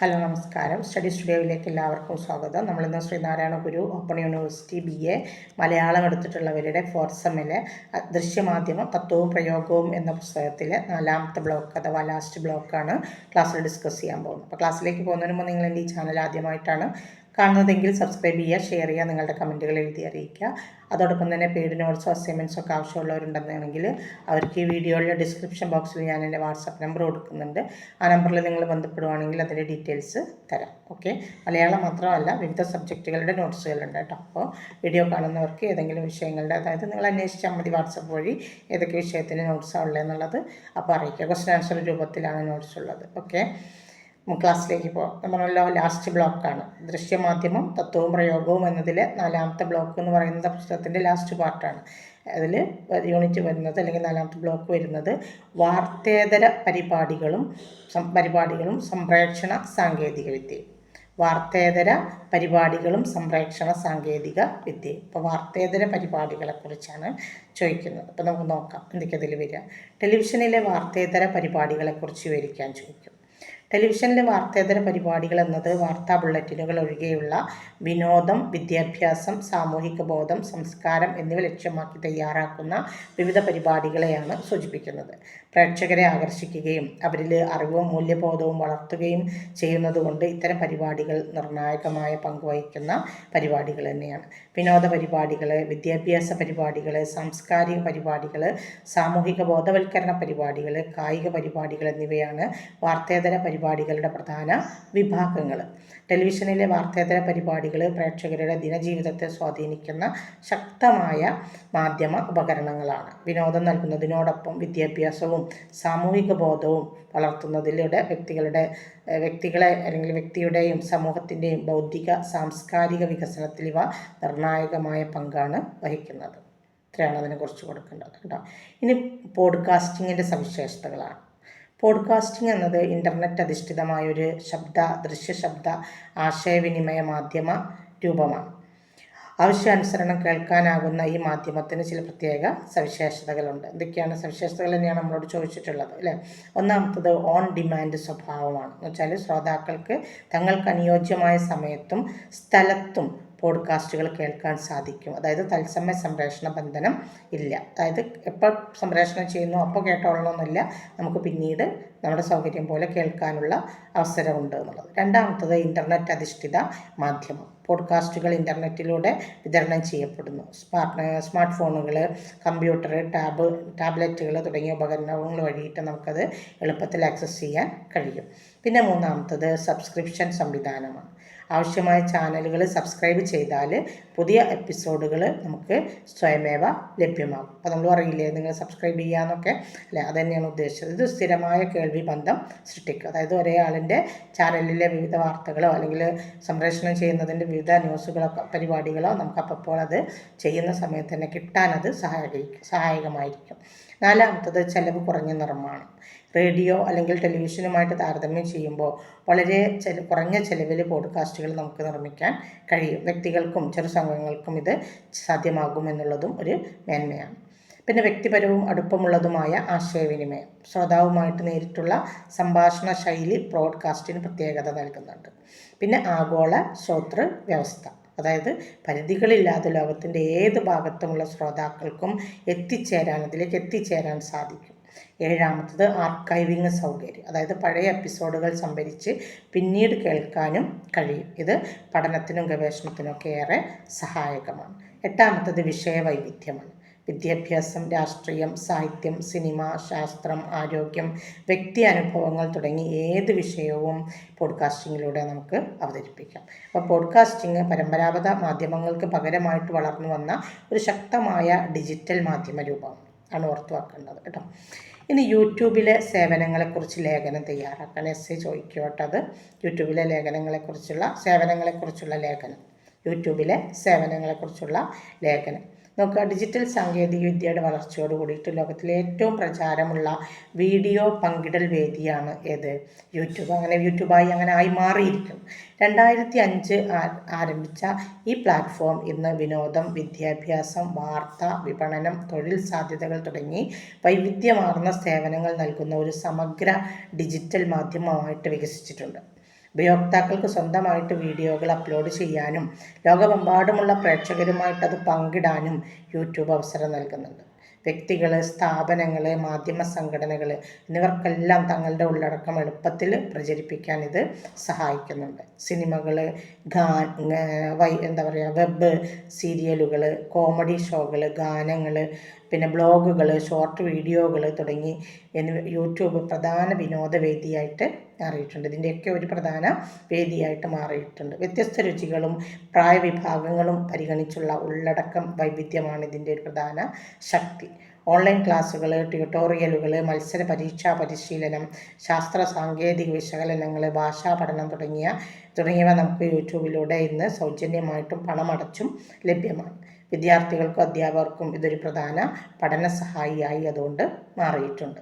Hello നമസ്കാരം. Study സ്റ്റുഡിയോയിലേക്ക് എല്ലാവർക്കും സ്വാഗതം. നമ്മളിന്ന് Sreenarayana Guru open university B A Malayalam എടുത്തിട്ടുള്ളവരുടെ fourth ദൃശ്യമാധ്യമം തത്വവും പ്രയോഗവും എന്ന പുസ്തകത്തിലെ നാലാമത്തെ ബ്ലോക്ക് അഥവാ ലാസ്റ്റ് ബ്ലോക്കാണ് ക്ലാസ്സിൽ ഡിസ്കസ് ചെയ്യാൻ പോകുന്നത്. അപ്പോൾ ക്ലാസ്സിലേക്ക് പോകുന്നതിന് മുമ്പ് നിങ്ങൾ എന്റെ ഈ ചാനൽ ആദ്യമായിട്ടാണ് കാണുന്നതെങ്കിൽ സബ്സ്ക്രൈബ് ചെയ്യുക ഷെയർ ചെയ്യുക നിങ്ങളുടെ കമന്റുകൾ എഴുതി അറിയിക്കുക. അതോടൊപ്പം തന്നെ പെയ്ഡ് നോട്ട്സോ അസൈൻമെന്റ്സോ ഒക്കെ ആവശ്യമുള്ളവരുണ്ടെന്നുണ്ടെങ്കിൽ അവർക്ക് ഈ വീഡിയോയുടെ ഡിസ്ക്രിപ്ഷൻ ബോക്സിൽ ഞാൻ എന്റെ വാട്സപ്പ് നമ്പർ കൊടുക്കുന്നുണ്ട്. ആ നമ്പറിൽ നിങ്ങൾ ബന്ധപ്പെടുവാണെങ്കിൽ അതിന്റെ ഡീറ്റെയിൽസ് തരാം. ഓക്കെ മലയാളം മാത്രമല്ല വിവിധ സബ്ജക്റ്റുകളുടെ നോട്ട്സുകളുണ്ട് കേട്ടോ. അപ്പോൾ വീഡിയോ കാണുന്നവർക്ക് ഏതെങ്കിലും വിഷയങ്ങളുടെ അതായത് നിങ്ങൾ അന്വേഷിച്ചാൽ മതി വാട്സപ്പ് വഴി ഏതൊക്കെ വിഷയത്തിന് നോട്ട്സാണ് ഉള്ളതെന്നുള്ളത്. അപ്പോൾ അറിയിക്കുക. ക്വസ്റ്റൻ ആൻസർ രൂപത്തിലാണ് നോട്ട്സ് ഉള്ളത്. ഓക്കെ ക്ലാസ്സിലേക്ക് പോകാം നമ്മളെല്ലാം ലാസ്റ്റ് ബ്ലോക്കാണ് ദൃശ്യമാധ്യമം തത്വവും പ്രയോഗവും എന്നതിലെ നാലാമത്തെ ബ്ലോക്ക് എന്ന് പറയുന്നത് പുസ്തകത്തിന്റെ ലാസ്റ്റ് പാർട്ടാണ് അതിൽ യൂണിറ്റ് വരുന്നത് അല്ലെങ്കിൽ നാലാമത്തെ ബ്ലോക്ക് വരുന്നത് വാർത്തേതര പരിപാടികളും പരിപാടികളും സംപ്രേക്ഷണ സാങ്കേതിക വിദ്യയും. വാർത്തേതര പരിപാടികളും സംപ്രേക്ഷണ സാങ്കേതിക വിദ്യയും. ഇപ്പോൾ വാർത്തേതര പരിപാടികളെക്കുറിച്ചാണ് ചോദിക്കുന്നത്. അപ്പോൾ നമുക്ക് നോക്കാം എന്തൊക്കെ അതിൽ വരിക. ടെലിവിഷനിലെ വാർത്തേതര പരിപാടികളെക്കുറിച്ച് വിവരിക്കാൻ ചോദിക്കും. ടെലിവിഷനിലെ വാർത്തേതര പരിപാടികൾ എന്നത് വാർത്താ ബുള്ളറ്റിനുകൾ ഒഴികെയുള്ള വിനോദം വിദ്യാഭ്യാസം സാമൂഹിക ബോധം സംസ്കാരം എന്നിവ ലക്ഷ്യമാക്കി തയ്യാറാക്കുന്ന വിവിധ പരിപാടികളെയാണ് സൂചിപ്പിക്കുന്നത്. പ്രേക്ഷകരെ ആകർഷിക്കുകയും അവരിൽ അറിവും മൂല്യബോധവും വളർത്തുകയും ചെയ്യുന്നതുകൊണ്ട് ഇത്തരം പരിപാടികൾ നിർണായകമായ പങ്കുവഹിക്കുന്ന പരിപാടികൾ തന്നെയാണ്. വിനോദ പരിപാടികൾ വിദ്യാഭ്യാസ പരിപാടികൾ സാംസ്കാരിക പരിപാടികൾ സാമൂഹിക ബോധവൽക്കരണ പരിപാടികൾ കായിക പരിപാടികൾ എന്നിവയാണ് വാർത്തേതര പരിപാടികളുടെ പ്രധാന വിഭാഗങ്ങൾ ടെലിവിഷനിലെ വാർത്തേതര പരിപാടികൾ പ്രേക്ഷകരുടെ ദിനജീവിതത്തെ സ്വാധീനിക്കുന്ന ശക്തമായ മാധ്യമ ഉപകരണങ്ങളാണ്. വിനോദം നൽകുന്നതിനോടൊപ്പം വിദ്യാഭ്യാസവും സാമൂഹിക ബോധവും വളർത്തുന്നതിലൂടെ വ്യക്തികളുടെ വ്യക്തികളെ അല്ലെങ്കിൽ വ്യക്തിയുടെയും സമൂഹത്തിന്റെയും ബൗദ്ധിക സാംസ്കാരിക വികസനത്തിൽ ഇവ നിർണായകമായ പങ്കാണ് വഹിക്കുന്നത്. ഇത്രയാണ് അതിനെക്കുറിച്ച് കൊടുക്കേണ്ടത് കേട്ടോ. ഇനി പോഡ്കാസ്റ്റിങ്ങിന്റെ സവിശേഷതകളാണ്. പോഡ്കാസ്റ്റിംഗ് എന്നത് ഇന്റർനെറ്റ് അധിഷ്ഠിതമായൊരു ശബ്ദ ദൃശ്യ ശബ്ദ ആശയവിനിമയ മാധ്യമ രൂപമാണ്. ആവശ്യാനുസരണം കേൾക്കാനാകുന്ന ഈ മാധ്യമത്തിന് ചില പ്രത്യേക സവിശേഷതകളുണ്ട്. എന്തൊക്കെയാണ് സവിശേഷതകൾ തന്നെയാണ് നമ്മളോട് ചോദിച്ചിട്ടുള്ളത് അല്ലേ? ഒന്നാമത്തത് ഓൺ ഡിമാൻഡ് സ്വഭാവമാണ്. എന്ന് വെച്ചാൽ ശ്രോതാക്കൾക്ക് തങ്ങൾക്ക് അനുയോജ്യമായ സമയത്തും സ്ഥലത്തും പോഡ്കാസ്റ്റുകൾ കേൾക്കാൻ സാധിക്കും. അതായത് തത്സമയ സംപ്രേഷണ ബന്ധനം ഇല്ല. അതായത് എപ്പോൾ സംപ്രേഷണം ചെയ്യുന്നു അപ്പോൾ കേട്ടോളണമെന്നില്ല. നമുക്ക് പിന്നീട് നമ്മുടെ സൗകര്യം പോലെ കേൾക്കാനുള്ള അവസരമുണ്ട് എന്നുള്ളത്. രണ്ടാമത്തത് ഇന്റർനെറ്റ് അധിഷ്ഠിത മാധ്യമം. പോഡ്കാസ്റ്റുകൾ ഇന്റർനെറ്റിലൂടെ വിതരണം ചെയ്യപ്പെടുന്നു. സ്മാർട്ട് സ്മാർട്ട് ഫോണുകൾ കമ്പ്യൂട്ടർ ടാബ് ടാബ്ലറ്റുകൾ തുടങ്ങിയ ഉപകരണങ്ങൾ വഴിയിട്ട് നമുക്കത് എളുപ്പത്തിൽ ആക്സസ് ചെയ്യാൻ കഴിയും. പിന്നെ മൂന്നാമത്തത് സബ്സ്ക്രിപ്ഷൻ സംവിധാനമാണ്. ആവശ്യമായ ചാനലുകൾ സബ്സ്ക്രൈബ് ചെയ്താൽ പുതിയ എപ്പിസോഡുകൾ നമുക്ക് സ്വയമേവ ലഭ്യമാകും. അപ്പോൾ നമ്മൾ പറയില്ലേ നിങ്ങൾ സബ്സ്ക്രൈബ് ചെയ്യാന്നൊക്കെ അല്ലേ? അത് തന്നെയാണ് ഉദ്ദേശിച്ചത്. ഇത് സ്ഥിരമായ കേൾവി ബന്ധം സൃഷ്ടിക്കുക. അതായത് ഒരേ ചാനലിലെ വിവിധ വാർത്തകളോ അല്ലെങ്കിൽ സംപ്രേഷണം ചെയ്യുന്നതിന്റെ വിവിധ ന്യൂസുകളോ പരിപാടികളോ നമുക്ക് അപ്പോൾ അത് ചെയ്യുന്ന സമയത്ത് തന്നെ കിട്ടാനത് സഹായിക്കും സഹായകമായിരിക്കും. നാലാമത്തത് ചെലവ് കുറഞ്ഞ നിർമ്മാണം റേഡിയോ അല്ലെങ്കിൽ ടെലിവിഷനുമായിട്ട് താരതമ്യം ചെയ്യുമ്പോൾ വളരെ ചെല കുറഞ്ഞ ചെലവിൽ പോഡ്കാസ്റ്റുകൾ നമുക്ക് നിർമ്മിക്കാൻ കഴിയും. വ്യക്തികൾക്കും ചെറു സംഘങ്ങൾക്കും ഇത് സാധ്യമാകുമെന്നുള്ളതും ഒരു മേന്മയാണ്. പിന്നെ വ്യക്തിപരവും അടുപ്പമുള്ളതുമായ ആശയവിനിമയം. ശ്രോതാവുമായിട്ട് നേരിട്ടുള്ള സംഭാഷണ ശൈലി ബ്രോഡ്കാസ്റ്റിന് പ്രത്യേകത നൽകുന്നുണ്ട്. പിന്നെ ആഗോള ശ്രോതൃ വ്യവസ്ഥ. അതായത് പരിധികളില്ലാതെ ലോകത്തിന്റെ ഏത് ഭാഗത്തുമുള്ള ശ്രോതാക്കൾക്കും എത്തിച്ചേരാൻ അതിലേക്ക് എത്തിച്ചേരാൻ സാധിക്കും. ഏഴാമത്തത് ആർക്കൈവിങ് സൗകര്യം. അതായത് പഴയ എപ്പിസോഡുകൾ സംഭരിച്ച് പിന്നീട് കേൾക്കാനും കഴിയും. ഇത് പഠനത്തിനും ഗവേഷണത്തിനൊക്കെ ഏറെ സഹായകമാണ്. എട്ടാമത്തത് വിഷയവൈവിധ്യമാണ്. വിദ്യാഭ്യാസം രാഷ്ട്രീയം സാഹിത്യം സിനിമ ശാസ്ത്രം ആരോഗ്യം വ്യക്തി അനുഭവങ്ങൾ തുടങ്ങി ഏത് വിഷയവും പോഡ്കാസ്റ്റിങ്ങിലൂടെ നമുക്ക് അവതരിപ്പിക്കാം. അപ്പോൾ പോഡ്കാസ്റ്റിംഗ് പരമ്പരാഗത മാധ്യമങ്ങൾക്ക് പകരമായിട്ട് വളർന്നു വന്ന ഒരു ശക്തമായ ഡിജിറ്റൽ മാധ്യമ രൂപമാണ്. ആണ് ഓർത്തു വെക്കേണ്ടത് കേട്ടോ. ഇനി യൂട്യൂബിലെ സേവനങ്ങളെക്കുറിച്ച് ലേഖനം തയ്യാറാക്കാൻ എസ് എ അത് യൂട്യൂബിലെ ലേഖനങ്ങളെക്കുറിച്ചുള്ള സേവനങ്ങളെക്കുറിച്ചുള്ള ലേഖനം. യൂട്യൂബിലെ സേവനങ്ങളെക്കുറിച്ചുള്ള ലേഖനം. നോക്കുക ഡിജിറ്റൽ സാങ്കേതിക വിദ്യയുടെ വളർച്ചയോട് കൂടിയിട്ട് ലോകത്തിലെ ഏറ്റവും പ്രചാരമുള്ള വീഡിയോ പങ്കിടൽ വേദിയാണ് ഏത്? യൂട്യൂബ് അങ്ങനെ യൂട്യൂബായി അങ്ങനെ ആയി മാറിയിരിക്കും രണ്ടായിരത്തി അഞ്ച് ആരംഭിച്ച ഈ പ്ലാറ്റ്ഫോം ഇന്ന് വിനോദം വിദ്യാഭ്യാസം വാർത്ത വിപണനം തൊഴിൽ സാധ്യതകൾ തുടങ്ങി വൈവിധ്യമാർന്ന സേവനങ്ങൾ നൽകുന്ന ഒരു സമഗ്ര ഡിജിറ്റൽ മാധ്യമമായിട്ട് വികസിച്ചിട്ടുണ്ട്. ഉപയോക്താക്കൾക്ക് സ്വന്തമായിട്ട് വീഡിയോകൾ അപ്ലോഡ് ചെയ്യാനും ലോകമെമ്പാടുമുള്ള പ്രേക്ഷകരുമായിട്ട് അത് പങ്കിടാനും യൂട്യൂബ് അവസരം നൽകുന്നുണ്ട്. വ്യക്തികൾ സ്ഥാപനങ്ങൾ മാധ്യമ സംഘടനകൾ എന്നിവർക്കെല്ലാം തങ്ങളുടെ ഉള്ളടക്കം എളുപ്പത്തിൽ പ്രചരിപ്പിക്കാൻ ഇത് സഹായിക്കുന്നുണ്ട്. സിനിമകൾ ഗാൻ വൈ എന്താ പറയുക വെബ് സീരിയലുകൾ കോമഡി ഷോകൾ ഗാനങ്ങൾ പിന്നെ ബ്ലോഗുകൾ ഷോർട്ട് വീഡിയോകൾ തുടങ്ങി എന്നിവ യൂട്യൂബ് പ്രധാന വിനോദവേദിയായിട്ട് മാറിയിട്ടുണ്ട്. ഇതിന്റെയൊക്കെ ഒരു പ്രധാന വേദിയായിട്ട് മാറിയിട്ടുണ്ട്. വ്യത്യസ്ത രുചികളും പ്രായവിഭാഗങ്ങളും പരിഗണിച്ചുള്ള ഉള്ളടക്കം വൈവിധ്യമാണ് ഇതിന്റെ ഒരു പ്രധാന ശക്തി. ഓൺലൈൻ ക്ലാസ്സുകൾ ട്യൂട്ടോറിയലുകൾ മത്സര പരീക്ഷാ പരിശീലനം ശാസ്ത്ര സാങ്കേതിക വിശകലനങ്ങൾ ഭാഷാ പഠനം തുടങ്ങിയ തുടങ്ങിയവ നമുക്ക് യൂട്യൂബിലൂടെ ഇന്ന് സൗജന്യമായിട്ടും പണമടച്ചും ലഭ്യമാണ്. വിദ്യാർത്ഥികൾക്കും അധ്യാപകർക്കും ഇതൊരു പ്രധാന പഠന സഹായിയായി അതുകൊണ്ട് മാറിയിട്ടുണ്ട്.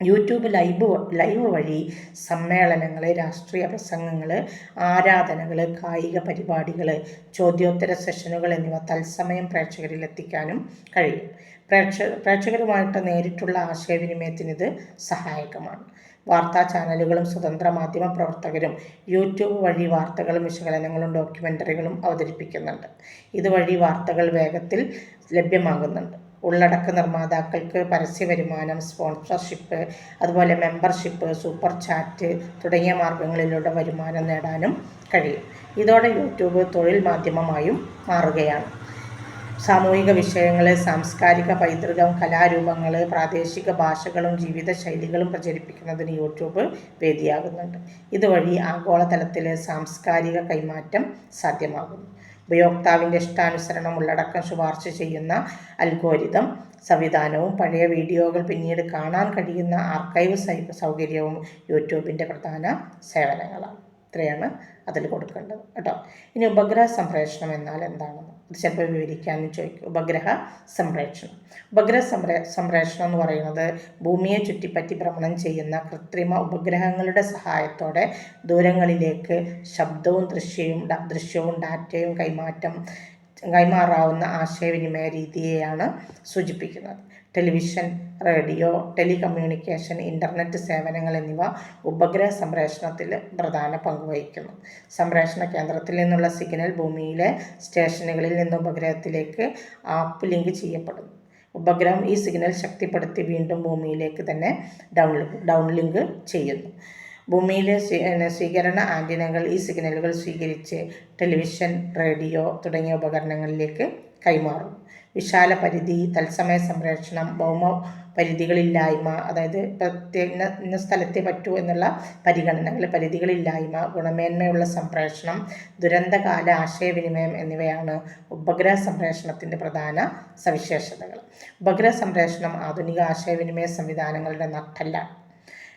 യൂട്യൂബ് ലൈവ് ലൈവ് വഴി സമ്മേളനങ്ങൾ രാഷ്ട്രീയ പ്രസംഗങ്ങൾ ആരാധനകൾ കായിക പരിപാടികൾ ചോദ്യോത്തര സെഷനുകൾ എന്നിവ തത്സമയം പ്രേക്ഷകരിൽ എത്തിക്കാനും കഴിയും. പ്രേക്ഷ പ്രേക്ഷകരുമായിട്ട് നേരിട്ടുള്ള ആശയവിനിമയത്തിന് ഇത് സഹായകമാണ്. വാർത്താ ചാനലുകളും സ്വതന്ത്ര മാധ്യമ പ്രവർത്തകരും യൂട്യൂബ് വഴി വാർത്തകളും വിശകലനങ്ങളും ഡോക്യുമെന്ററികളും അവതരിപ്പിക്കുന്നുണ്ട്. ഇതുവഴി വാർത്തകൾ വേഗത്തിൽ ലഭ്യമാകുന്നുണ്ട്. ഉള്ളടക്ക നിർമ്മാതാക്കൾക്ക് പരസ്യ വരുമാനം സ്പോൺസർഷിപ്പ് അതുപോലെ മെമ്പർഷിപ്പ് സൂപ്പർ ചാറ്റ് തുടങ്ങിയ മാർഗങ്ങളിലൂടെ വരുമാനം നേടാനും കഴിയും. ഇതോടെ യൂട്യൂബ് തൊഴിൽ മാധ്യമമായും മാറുകയാണ്. സാമൂഹിക വിഷയങ്ങൾ സാംസ്കാരിക പൈതൃകം കലാരൂപങ്ങൾ പ്രാദേശിക ഭാഷകളും ജീവിതശൈലികളും പ്രചരിപ്പിക്കുന്നതിന് യൂട്യൂബ് വേദിയാകുന്നുണ്ട്. ഇതുവഴി ആഗോളതലത്തിലെ സാംസ്കാരിക കൈമാറ്റം സാധ്യമാകുന്നു. ഉപയോക്താവിന്റെ ഇഷ്ടാനുസരണം ഉള്ളടക്കം ശുപാർശ ചെയ്യുന്ന അൽഗോരിതം സംവിധാനവും പഴയ വീഡിയോകൾ പിന്നീട് കാണാൻ കഴിയുന്ന ആർക്കൈവ് സൗകര്യവും യൂട്യൂബിന്റെ പ്രധാന സേവനങ്ങളാണ്. ഇത്രയാണ് അതിൽ കൊടുക്കേണ്ടത്. കേട്ടോ. ഇനി ഉപഗ്രഹ സംപ്രേഷണം എന്നാൽ എന്താണെന്ന് ചിലപ്പോൾ വിവരിക്കാമെന്ന് ചോദിക്കും. ഉപഗ്രഹ സംപ്രേഷണം. ഉപഗ്രഹ സംര സംപ്രേഷണം എന്ന് പറയുന്നത് ഭൂമിയെ ചുറ്റിപ്പറ്റി ഭ്രമണം ചെയ്യുന്ന കൃത്രിമ ഉപഗ്രഹങ്ങളുടെ സഹായത്തോടെ ദൂരങ്ങളിലേക്ക് ശബ്ദവും ദൃശ്യവും ദൃശ്യവും ഡാറ്റയും കൈമാറ്റം കൈമാറാവുന്ന ആശയവിനിമയ രീതിയെയാണ് സൂചിപ്പിക്കുന്നത്. ടെലിവിഷൻ റേഡിയോ ടെലികമ്മ്യൂണിക്കേഷൻ ഇന്റർനെറ്റ് സേവനങ്ങൾ എന്നിവ ഉപഗ്രഹ സംപ്രേഷണത്തിൽ പ്രധാന പങ്ക് വഹിക്കുന്നു. സംപ്രേഷണ കേന്ദ്രത്തിൽ നിന്നുള്ള സിഗ്നൽ ഭൂമിയിലെ സ്റ്റേഷനുകളിൽ നിന്ന് ഉപഗ്രഹത്തിലേക്ക് ആപ്പ് ലിങ്ക് ചെയ്യപ്പെടുന്നു. ഉപഗ്രഹം ഈ സിഗ്നൽ ശക്തിപ്പെടുത്തി വീണ്ടും ഭൂമിയിലേക്ക് തന്നെ ഡൗൺ ഡൗൺ ലിങ്ക് ചെയ്യുന്നു. ഭൂമിയിലെ സ്വീകരണ ആന്റിനകൾ ഈ സിഗ്നലുകൾ സ്വീകരിച്ച് ടെലിവിഷൻ റേഡിയോ തുടങ്ങിയ ഉപകരണങ്ങളിലേക്ക് കൈമാറും വിശാല പരിധി തത്സമയ സംരക്ഷണം ഭൗമ പരിധികളില്ലായ്മ അതായത് പ്രത്യേക ഇന്ന സ്ഥലത്തെ പറ്റൂ എന്നുള്ള പരിഗണനകൾ പരിധികളില്ലായ്മ ഗുണമേന്മയുള്ള സംപ്രേഷണം ദുരന്തകാല ആശയവിനിമയം എന്നിവയാണ് ഉപഗ്രഹ സംപ്രേഷണത്തിന്റെ പ്രധാന സവിശേഷതകൾ. ഉപഗ്രഹ സംപ്രേഷണം ആധുനിക ആശയവിനിമയ സംവിധാനങ്ങളുടെ നട്ടല്ല.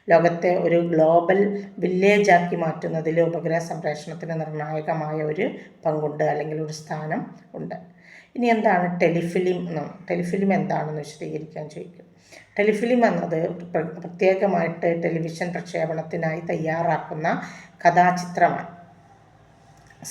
ലോകത്തെ ഒരു ഗ്ലോബൽ വില്ലേജാക്കി മാറ്റുന്നതിൽ ഉപഗ്രഹ സംപ്രേഷണത്തിന് നിർണായകമായ ഒരു പങ്കുണ്ട് അല്ലെങ്കിൽ ഒരു സ്ഥാനം ഉണ്ട്. ഇനി എന്താണ് ടെലിഫിലിം എന്ന് ടെലിഫിലിം എന്താണെന്ന് വിശദീകരിക്കാൻ ചോദിക്കും. ടെലിഫിലിം എന്നത് പ്രത്യേകമായിട്ട് ടെലിവിഷൻ പ്രക്ഷേപണത്തിനായി തയ്യാറാക്കുന്ന കഥാചിത്രമാണ്.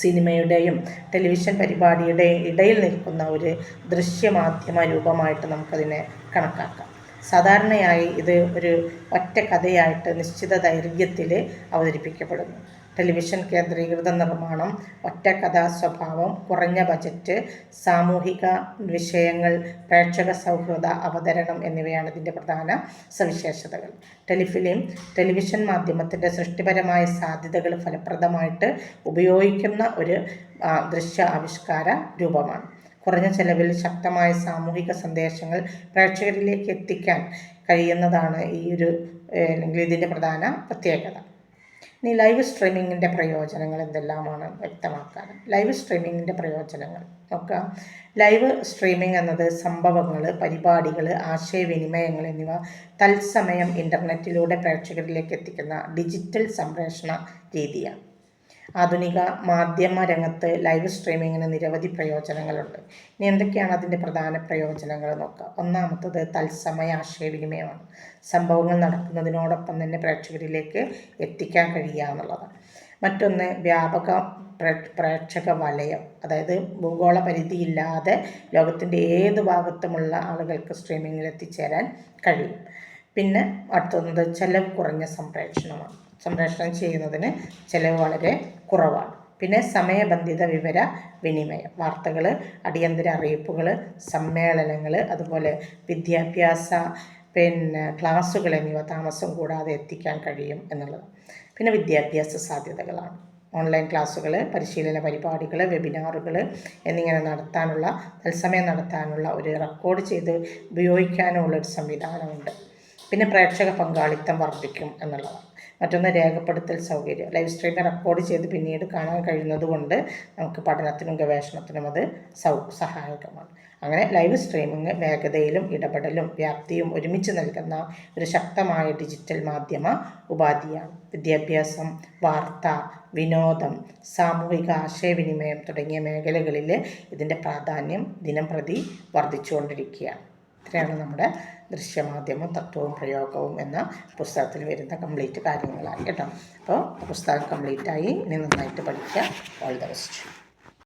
സിനിമയുടെയും ടെലിവിഷൻ പരിപാടിയുടെയും ഇടയിൽ നിൽക്കുന്ന ഒരു ദൃശ്യമാധ്യമ രൂപമായിട്ട് നമുക്കതിനെ കണക്കാക്കാം. സാധാരണയായി ഇത് ഒരു ഒറ്റ കഥയായിട്ട് നിശ്ചിത ദൈർഘ്യത്തിൽ അവതരിപ്പിക്കപ്പെടുന്നു. ടെലിവിഷൻ കേന്ദ്രീകൃത നിർമ്മാണം ഒറ്റ കഥാ സ്വഭാവം കുറഞ്ഞ ബജറ്റ് സാമൂഹിക വിഷയങ്ങൾ പ്രേക്ഷക സൗഹൃദ അവതരണം എന്നിവയാണ് ഇതിന്റെ പ്രധാന സവിശേഷതകൾ. ടെലിഫിലിം ടെലിവിഷൻ മാധ്യമത്തിന്റെ സൃഷ്ടിപരമായ സാധ്യതകൾ ഫലപ്രദമായിട്ട് ഉപയോഗിക്കുന്ന ഒരു ദൃശ്യ ആവിഷ്കാര രൂപമാണ്. കുറഞ്ഞ ചെലവിൽ ശക്തമായ സാമൂഹിക സന്ദേശങ്ങൾ പ്രേക്ഷകരിലേക്ക് എത്തിക്കാൻ കഴിയുന്നതാണ് ഈ ഒരു അല്ലെങ്കിൽ ഇതിന്റെ പ്രധാന പ്രത്യേകത. ഇനി ലൈവ് സ്ട്രീമിങ്ങിന്റെ പ്രയോജനങ്ങൾ എന്തെല്ലാമാണ് വ്യക്തമാക്കാൻ? ലൈവ് സ്ട്രീമിങ്ങിന്റെ പ്രയോജനങ്ങൾ. നോക്കുക. ലൈവ് സ്ട്രീമിംഗ് എന്നത് സംഭവങ്ങൾ പരിപാടികൾ ആശയവിനിമയങ്ങൾ എന്നിവ തത്സമയം ഇന്റർനെറ്റിലൂടെ പ്രേക്ഷകരിലേക്ക് എത്തിക്കുന്ന ഡിജിറ്റൽ സംപ്രേഷണ രീതിയാണ്. ആധുനിക മാധ്യമ രംഗത്ത് ലൈവ് സ്ട്രീമിങ്ങിന് നിരവധി പ്രയോജനങ്ങളുണ്ട്. ഇനി എന്തൊക്കെയാണ് അതിന്റെ പ്രധാന പ്രയോജനങ്ങൾ നോക്കുക ഒന്നാമത്തത് തത്സമയ ആശയവിനിമയമാണ്. സംഭവങ്ങൾ നടക്കുന്നതിനോടൊപ്പം തന്നെ പ്രേക്ഷകരിലേക്ക് എത്തിക്കാൻ കഴിയുക എന്നുള്ളതാണ്. മറ്റൊന്ന് വ്യാപക പ്രേക്ഷക വലയം. അതായത് ഭൂഗോള പരിധിയില്ലാതെ ലോകത്തിന്റെ ഏത് ഭാഗത്തുമുള്ള ആളുകൾക്ക് സ്ട്രീമിങ്ങിൽ എത്തിച്ചേരാൻ കഴിയും. പിന്നെ അടുത്തുന്നത് ചെലവ് കുറഞ്ഞ സംപ്രേഷണമാണ്. സംപ്രേഷണം ചെയ്യുന്നതിന് ചിലവ് വളരെ കുറവാണ്. പിന്നെ സമയബന്ധിത വിവര വിനിമയം വാർത്തകൾ അടിയന്തര അറിയിപ്പുകൾ സമ്മേളനങ്ങൾ അതുപോലെ വിദ്യാഭ്യാസ പിന്നെ ക്ലാസ്സുകൾ എന്നിവ താമസം കൂടാതെ എത്തിക്കാൻ കഴിയും എന്നുള്ളത്. പിന്നെ വിദ്യാഭ്യാസ സാധ്യതകളാണ്. ഓൺലൈൻ ക്ലാസ്സുകൾ പരിശീലന പരിപാടികൾ വെബിനാറുകൾ എന്നിങ്ങനെ നടത്താനുള്ള തത്സമയം നടത്താനുള്ള ഒരു റെക്കോർഡ് ചെയ്ത് ഉപയോഗിക്കാനുള്ള ഒരു സംവിധാനമുണ്ട്. പിന്നെ പ്രേക്ഷക പങ്കാളിത്തം വർദ്ധിക്കും എന്നുള്ളതാണ്. മറ്റൊന്ന് രേഖപ്പെടുത്തൽ സൗകര്യം. ലൈവ് സ്ട്രീമിൽ റെക്കോർഡ് ചെയ്ത് പിന്നീട് കാണാൻ കഴിയുന്നതുകൊണ്ട് നമുക്ക് പഠനത്തിനും ഗവേഷണത്തിനും അത് സൗ സഹായകമാണ്. അങ്ങനെ ലൈവ് സ്ട്രീമിംഗ് വേഗതയിലും ഇടപെടലും വ്യാപ്തിയും ഒരുമിച്ച് നൽകുന്ന ഒരു ശക്തമായ ഡിജിറ്റൽ മാധ്യമ ഉപാധിയാണ്. വിദ്യാഭ്യാസം വാർത്ത വിനോദം സാമൂഹിക ആശയവിനിമയം തുടങ്ങിയ മേഖലകളിൽ ഇതിന്റെ പ്രാധാന്യം ദിനം പ്രതി വർദ്ധിച്ചുകൊണ്ടിരിക്കുകയാണ്. ഇത്രയാണ് നമ്മുടെ ദൃശ്യമാധ്യമം തത്വവും പ്രയോഗവും എന്ന പുസ്തകത്തിൽ വരുന്ന കംപ്ലീറ്റ് കാര്യങ്ങളാണ് കേട്ടോ. അപ്പോൾ പുസ്തകം കംപ്ലീറ്റായി ഇനി നന്നായിട്ട് പഠിക്കുക. All the best